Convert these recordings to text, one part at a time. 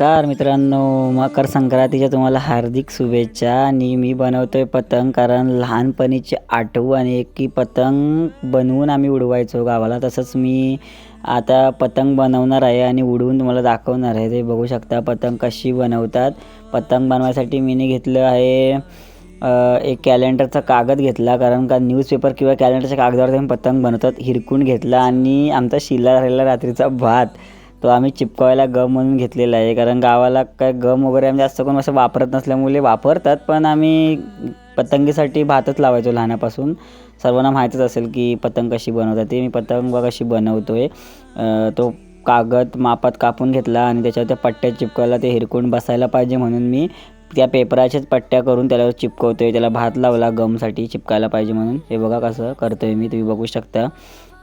नमस्कार मित्रांनो मकर संक्रांतीच्या तुम्हाला हार्दिक शुभेच्छा. आणि मी बनवतोय पतंग कारण लहानपणीची आठवण आहे की पतंग बनवून आम्ही उडवायचो गावाला. तसंच मी आता पतंग बनवणार आहे आणि उडवून तुम्हाला दाखवणार आहे. ते बघू शकता पतंग कशी बनवतात. पतंग बनवायसाठी मीने घेतलं आहे एक कॅलेंडरचा कागद घेतला. कारण का न्यूजपेपर किंवा कॅलेंडरच्या कागदावर पतंग बनवतात हिरकून घेतला. आणि आमचा शिल्ला राहिला रात्रीचा भात. तो आम्ही चिपकवायला गम म्हणून घेतलेला आहे. कारण गावाला काय गम वगैरे आम्ही जास्त करून असं वापरत नसल्यामुळे वापरतात पण आम्ही पतंगीसाठी भातच लावायचो लहानापासून. सर्वांना माहीतच असेल की पतंग कशी बनवतात ते. मी पतंग कशी बनवतो आहे तो कागद मापात कापून घेतला आणि त्याच्यावर त्या पट्ट्या चिपकायला ते हिरकून बसायला पाहिजे म्हणून मी त्या पेपराच्याच पट्ट्या करून त्याला चिपकवतो आहे त्याला भात लावला गमसाठी चिपकायला पाहिजे म्हणून. हे बघा कसं करतो आहे मी तुम्ही बघू शकता.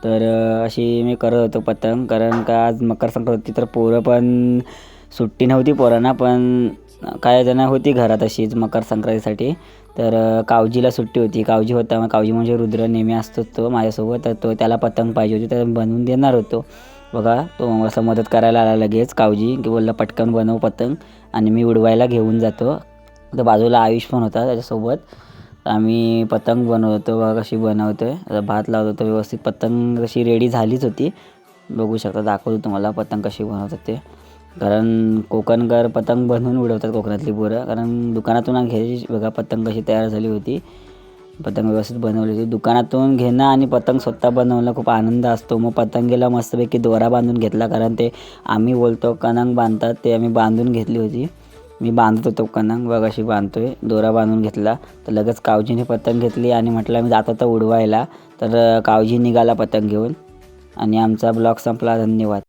तर अशी मी करत होतो पतंग कारण का आज मकर संक्रांती तर पोरं पण सुट्टी नव्हती पोरांना पण काही जण होती घरात अशीच मकर संक्रांतीसाठी. तर कावजीला सुट्टी होती. कावजी होता मग कावजी म्हणजे रुद्र नेहमी असतोच तो माझ्यासोबत तर तो त्याला पतंग पाहिजे होती तर बनवून देणार होतो. बघा तो असं मदत करायला आला लगेच कावजी की बोलला पटकन बनव पतंग आणि मी उडवायला घेऊन जातो. तर बाजूला आयुष पण होता त्याच्यासोबत. आम्ही पतंग बनवतो बघा कशी बनवतो आहे भात लावत होतो व्यवस्थित पतंग कशी रेडी झालीच होती. बघू शकता दाखवतो तुम्हाला पतंग कशी बनवतात ते. कारण कोकणकर पतंग बनवून उडवतात कोकणातली पोरं. कारण दुकानातून घ्यायची बघा पतंग कशी तयार झाली होती. पतंग व्यवस्थित बनवली होती. दुकानातून घेणं आणि पतंग स्वतः बनवणं खूप आनंद असतो. मग पतंगेला मस्तपैकी दोरा बांधून घेतला कारण ते आम्ही बोलतो कणंग बांधतात ते आम्ही बांधून घेतली होती. मी बांधत होतो कणंग बघ अशी बांधतोय. दोरा बांधून घेतला तर लगेच कावजीने पतंग घेतली आणि म्हटलं मी जात होतो उडवायला. तर कावजी निघाला पतंग घेऊन. आणि आमचा ब्लॉग संपला. धन्यवाद.